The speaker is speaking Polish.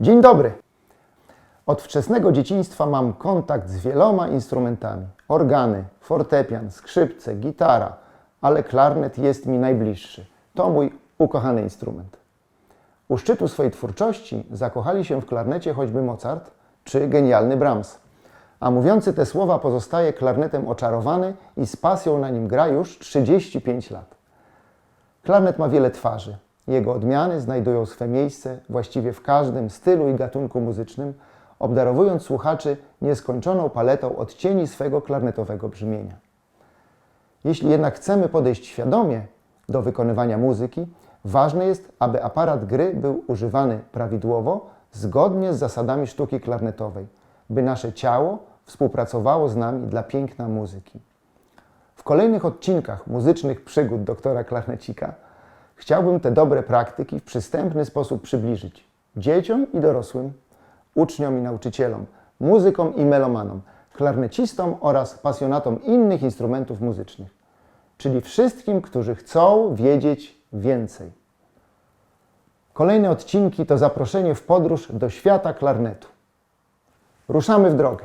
Dzień dobry. Od wczesnego dzieciństwa mam kontakt z wieloma instrumentami. Organy, fortepian, skrzypce, gitara, ale klarnet jest mi najbliższy. To mój ukochany instrument. U szczytu swojej twórczości zakochali się w klarnecie choćby Mozart czy genialny Brahms. A mówiący te słowa pozostaje klarnetem oczarowany i z pasją na nim gra już 35 lat. Klarnet ma wiele twarzy. Jego odmiany znajdują swe miejsce właściwie w każdym stylu i gatunku muzycznym, obdarowując słuchaczy nieskończoną paletą odcieni swego klarnetowego brzmienia. Jeśli jednak chcemy podejść świadomie do wykonywania muzyki, ważne jest, aby aparat gry był używany prawidłowo, zgodnie z zasadami sztuki klarnetowej, by nasze ciało współpracowało z nami dla piękna muzyki. W kolejnych odcinkach muzycznych przygód doktora Klarnecika chciałbym te dobre praktyki w przystępny sposób przybliżyć dzieciom i dorosłym, uczniom i nauczycielom, muzykom i melomanom, klarnecistom oraz pasjonatom innych instrumentów muzycznych, czyli wszystkim, którzy chcą wiedzieć więcej. Kolejne odcinki to zaproszenie w podróż do świata klarnetu. Ruszamy w drogę.